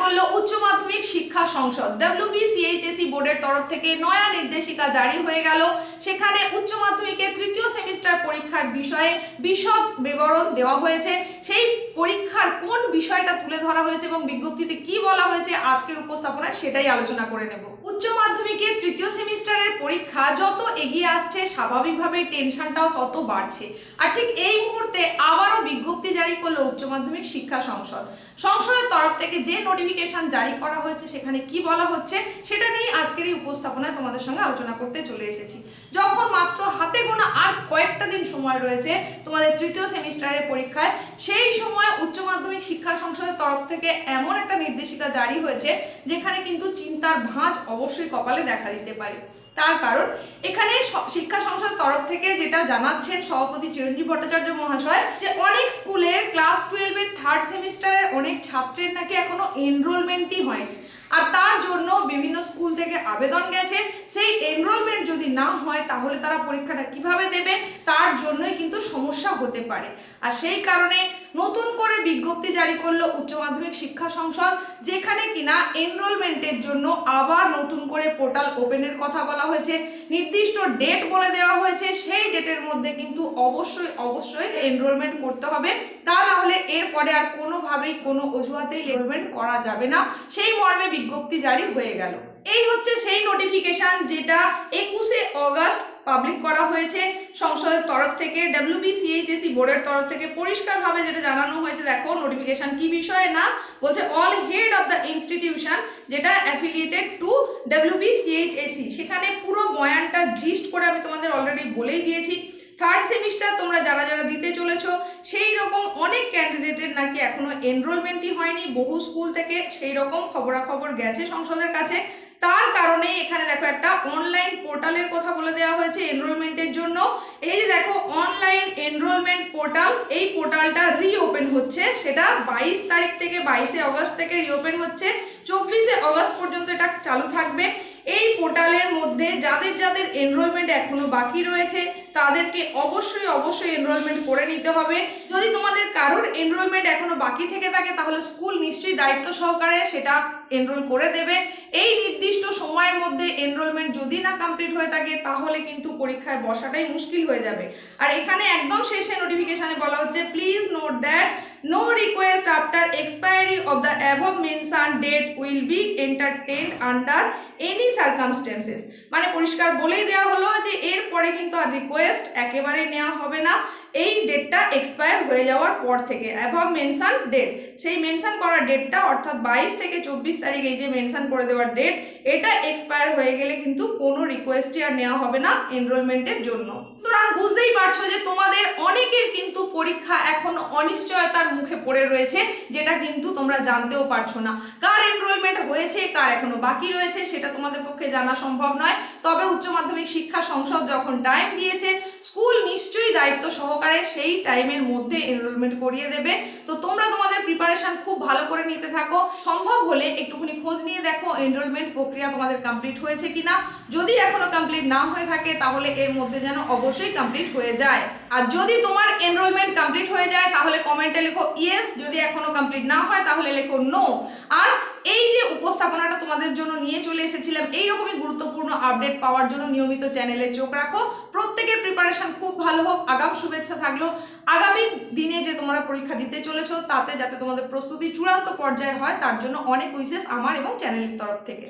করল উচ্চ মাধ্যমিক শিক্ষা সংসদ। ডাব্লিউবিসিএইচএসি বোর্ডের তরফ থেকে নয়া নির্দেশিকা জারি হয়ে গেল। সেখানে উচ্চ মাধ্যমিকের তৃতীয় সেমিস্টার পরীক্ষার বিষয়ে বিশদ বিবরণ দেওয়া হয়েছে। সেই পরীক্ষার কোন বিষয়টা তুলে ধরা হয়েছে এবং বিজ্ঞপ্তিতে কি বলা হয়েছে আজকের উপস্থাপনায় সেটাই আলোচনা করে নেব। উচ্চ মাধ্যমিকের তৃতীয় সেমিস্টারের পরীক্ষা যত এগিয়ে আসছে স্বাভাবিকভাবে টেনশনটাও তত বাড়ছে। আর ঠিক এই মুহূর্তে আবারও বিজ্ঞপ্তি জারি করল উচ্চ মাধ্যমিক শিক্ষা সংসদ। সংসদের তরফ থেকে যে নোটিফিকেশন জারি করা হয়েছে, সেখানে কি বলা হচ্ছে, সেটা নিয়ে আজকের এই উপস্থাপনায় তোমাদের সঙ্গে আলোচনা করতে চলে এসেছি। যখন মাত্র হাতে গোনা আর কয়েকটা দিন সময় রয়েছে তোমাদের তৃতীয় সেমিস্টারের পরীক্ষায়। সেই সময় উচ্চ মাধ্যমিক শিক্ষা সংসদের তরফ থেকে এমন একটা নির্দেশিকা জারি হয়েছে, যেখানে কিন্তু চিন্তার ভাঁজ অবশ্যই কপালে দেখা দিতে পারে। তার কারণ, এখানে শিক্ষা সংসদের তরফ থেকে যেটা জানাচ্ছেন সভাপতি চিরঞ্জীব ভট্টাচার্য মহাশয়, যে অনেক স্কুলের ক্লাস টুয়েলভের থার্ড সেমিস্টারের অনেক ছাত্রের নাকি এখনও এনরোলমেন্টই হয়নি। আর তার জন্য বিভিন্ন স্কুল থেকে আবেদন গেছে। সেই এনরোলমেন্ট যদি না হয়, তাহলে তারা পরীক্ষাটা কীভাবে দেবে তার জন্যই কিন্তু সমস্যা হতে পারে। আর সেই কারণে নতুন করে বিজ্ঞপ্তি জারি করল উচ্চ মাধ্যমিক শিক্ষা সংসদ, যেখানে কিনা এনরোলমেন্টের জন্য আবার নতুন করে পোর্টাল ওপেনের কথা বলা হয়েছে। নির্দিষ্ট ডেট বলে দেওয়া হয়েছে, সেই ডেটের মধ্যে কিন্তু অবশ্যই অবশ্যই এনরোলমেন্ট করতে হবে। তা না হলে এরপরে আর কোনোভাবেই কোনো অজুহাতেই এনরোলমেন্ট করা যাবে না। সেই মর্মে বিজ্ঞপ্তি জারি হয়ে গেল। এই হচ্ছে সেই নোটিফিকেশন যেটা একুশে অগস্ট পাবলিক করা হয়েছে। সংসদের তরফ থেকে ডাব্লিউবিসিএইচএসি বোর্ডের তরফ থেকে পরিষ্কারভাবে যেটা জানানো হয়েছে, দেখো নোটিফিকেশন কি বিষয়ে না? বলছে all head of the institution যেটা অ্যাফিলিয়েটেড টু ডাব্লিউবিসিএইচএসি সেখানে পুরো বয়ানটা জিস্ট করে আমি তোমাদের অলরেডি বলেই দিয়েছি। থার্ড সেমিস্টার তোমরা যারা যারা দিতে চলেছো ক্যান্ডিডেটের নাকি এখনও এনরোলমেন্টই হয়নি, বহু স্কুল থেকে সেই রকম খবরাখবর গেছে সংসদের কাছে। তার কারণে এখানে দেখো একটা অনলাইন পোর্টালের কথা বলে দেওয়া হয়েছে এনরোলমেন্টের জন্য। এই যে দেখো অনলাইন এনরোলমেন্ট পোর্টাল এই পোর্টালটা রিওপেন হচ্ছে। সেটা বাইশ তারিখ থেকে বাইশে অগস্ট থেকে রিওপেন হচ্ছে। চব্বিশে অগস্ট পর্যন্ত এটা চালু থাকবে। এই পোর্টালের মধ্যে যাদের যাদের এনরোলমেন্ট এখনও বাকি রয়েছে তাদেরকে অবশ্যই অবশ্যই এনরোলমেন্ট করে নিতে হবে। যদি তোমাদের কারোর এনরোলমেন্ট এখনও বাকি থেকে থাকে, তাহলে স্কুল নিশ্চয়ই দায়িত্ব সহকারে সেটা এনরোল করে দেবে। এই নির্দিষ্ট সময়ের মধ্যে এনরোলমেন্ট যদি না কমপ্লিট হয়ে থাকে, তাহলে কিন্তু পরীক্ষায় বসাটাই মুশকিল হয়ে যাবে। আর এখানে একদম শেষে নোটিফিকেশনে বলা হচ্ছে please note that no request after expiry the above mentioned date will be entertained under any circumstances মানে পরিষ্কার বলেই দেওয়া হলো যে এরপরে কিন্তু আর রিকোয়েস্ট একেবারে নেওয়া হবে না। এই ডেটটা এক্সপায়ার হয়ে যাওয়ার পর থেকে অ্যাভাব মেনশন ডেট সেই মেনশন করার ডেটটা অর্থাৎ বাইশ থেকে চব্বিশ তারিখ এই যে মেনশন করে দেওয়ার ডেট এটা এক্সপায়ার হয়ে গেলে কিন্তু কোনো রিকোয়েস্টই আর নেওয়া হবে না এনরোলমেন্টের জন্য। সুতরাং বুঝতেই পারছ যে তোমাদের অনেকের কিন্তু পরীক্ষা এখনও অনিশ্চয়তার মুখে পড়ে রয়েছে, যেটা কিন্তু তোমরা জানতেও পারছ না। কার এনরোলমেন্ট হয়েছে, কার এখনও বাকি রয়েছে, সেটা তোমাদের পক্ষে জানা সম্ভব নয়। তবে উচ্চ মাধ্যমিক শিক্ষা সংসদ যখন টাইম দিয়েছে স্কুল নিশ্চয়ই দায়িত্ব সহকারে সেই টাইমের মধ্যে এনরোলমেন্ট করিয়ে দেবে। তো তোমরা তোমাদের প্রিপারেশান খুব ভালো করে নিতে থাকো। সম্ভব হলে একটুখানি খোঁজ নিয়ে দেখো এনরোলমেন্ট প্রক্রিয়া তোমাদের কমপ্লিট হয়েছে কিনা। যদি এখনও কমপ্লিট না হয়ে থাকে, তাহলে এর মধ্যে যেন অবশ্যই কমপ্লিট হয়ে যায়। আর যদি তোমার এনরোলমেন্ট কমপ্লিট হয়ে যায় কমেন্টে লেখো ইয়েস যদি এখনও কমপ্লিট না হয়, তাহলে লেখো নো আর এই যে উপস্থাপনাটা তোমাদের জন্য নিয়ে চলে এসেছিলাম এই রকমই গুরুত্বপূর্ণ আপডেট পাওয়ার জন্য নিয়মিত চ্যানেলে চোখ রাখো। প্রত্যেকের প্রিপারেশন খুব ভালো হোক, আগাম শুভেচ্ছা থাকল। আগামী দিনে যে তোমরা পরীক্ষা দিতে চলেছো, তাতে যাতে তোমাদের প্রস্তুতি চূড়ান্ত পর্যায়ে হয়, তার জন্য অনেক উইসেস আমার এবং চ্যানেলের তরফ থেকে।